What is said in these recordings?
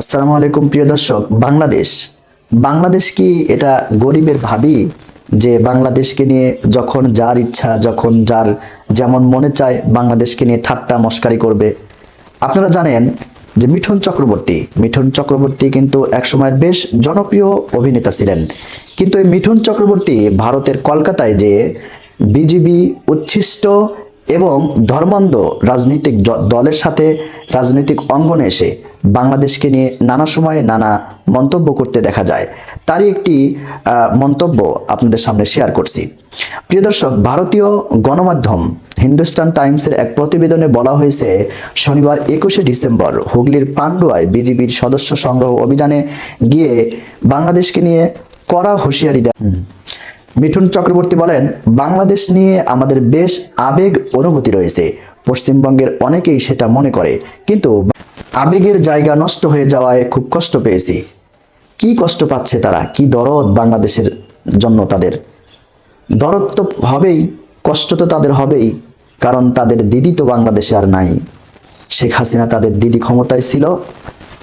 আসসালামু আলাইকুম প্রিয় দর্শক, বাংলাদেশ। বাংলাদেশ কি এটা গরিবের ভাবি? যে বাংলাদেশকে নিয়ে যখন যার ইচ্ছা, যখন যার যেমন মনে চায়, বাংলাদেশকে নিয়ে ঠাট্টা মস্কারি করবে। আপনারা জানেন যে মিঠুন চক্রবর্তী মিঠুন চক্রবর্তী কিন্তু একসময়ের বেশ জনপ্রিয় অভিনেতা ছিলেন। কিন্তু এই মিঠুন চক্রবর্তী ভারতের কলকাতায় যে বিজিবি উচ্ছিষ্ট এবং ধর্মান্ধ রাজনৈতিক দলের সাথে রাজনৈতিক অঙ্গনে এসে বাংলাদেশকে নিয়ে নানা সময়ে নানা মন্তব্য করতে দেখা যায়। তারই একটি মন্তব্য আপনাদের সামনে শেয়ার করছি। প্রিয় দর্শক, ভারতীয় গণমাধ্যম হিন্দুস্তান টাইমসের এক প্রতিবেদনে বলা হয়েছে, শনিবার একুশে ডিসেম্বর হুগলির পান্ডুয়ায় বিজিবির সদস্য সংগ্রহ অভিযানে গিয়ে বাংলাদেশকে নিয়ে কড়া হুঁশিয়ারি দেন। মিঠুন চক্রবর্তী বলেন, বাংলাদেশ নিয়ে আমাদের বেশ আবেগ অনুভূতি রয়েছে। পশ্চিমবঙ্গের অনেকেই সেটা মনে করে, কিন্তু আবেগের জায়গা নষ্ট হয়ে যাওয়ায় খুব কষ্ট পেয়েছি। কি কষ্ট পাচ্ছে তারা? কি দরদ বাংলাদেশের জন্য তাদের? দরদ তো হবেই, কষ্ট তো তাদের হবেই, কারণ তাদের দিদি তো বাংলাদেশে আর নাই। শেখ হাসিনা তাদের দিদি ক্ষমতায় ছিল,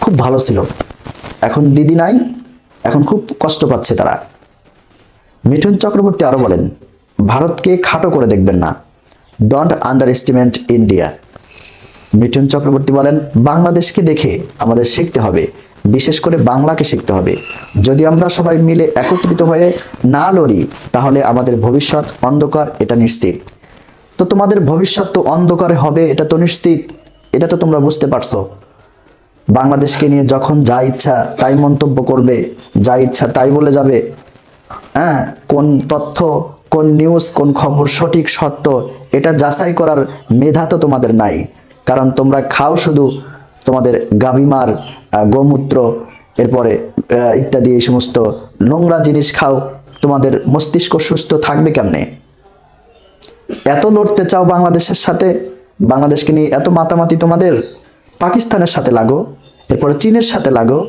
খুব ভালো ছিল। এখন দিদি নাই, এখন খুব কষ্ট পাচ্ছে তারা। মিঠুন চক্রবর্তী আরও বলেন, ভারতকে খাটো করে দেখবেন না। Don't underestimate India Mithun Chakraborty বলেন, বাংলাদেশকে দেখে আমাদের শিখতে হবে। বিশেষ করে বাংলাকে শিখতে হবে। যদি আমরা সবাই মিলে একত্রিত হয়ে না লড়ি, তাহলে আমাদের ভবিষ্যৎ অন্ধকার, এটা নিশ্চিত। তো তোমাদের ভবিষ্যৎ তো অন্ধকারে হবে, এটা তো নিশ্চিত। এটা তো তোমরা বুঝতে পারছ। বাংলাদেশকে নিয়ে যখন যা ইচ্ছা তাই মন্তব্য করবে, যা ইচ্ছা তাই বলে যাবে। হ্যাঁ কোন তথ্য, কোন নিউজ কোন খবর সঠিক, সত্য, এটা যাচাই করার মেধা তো তোমাদের নাই। কারণ তোমরা খাও শুধু তোমাদের গাভিমার গোমূত্র, এরপরে ইত্যাদি এই সমস্ত নোংরা জিনিস খাও, তোমাদের মস্তিষ্ক সুস্থ থাকবে কেমনে? এত লড়তে চাও বাংলাদেশের সাথে? বাংলাদেশকে নিয়ে এত মাতামাতি তোমাদের? পাকিস্তানের সাথে লাগো, এরপরে চীনের সাথে লাগো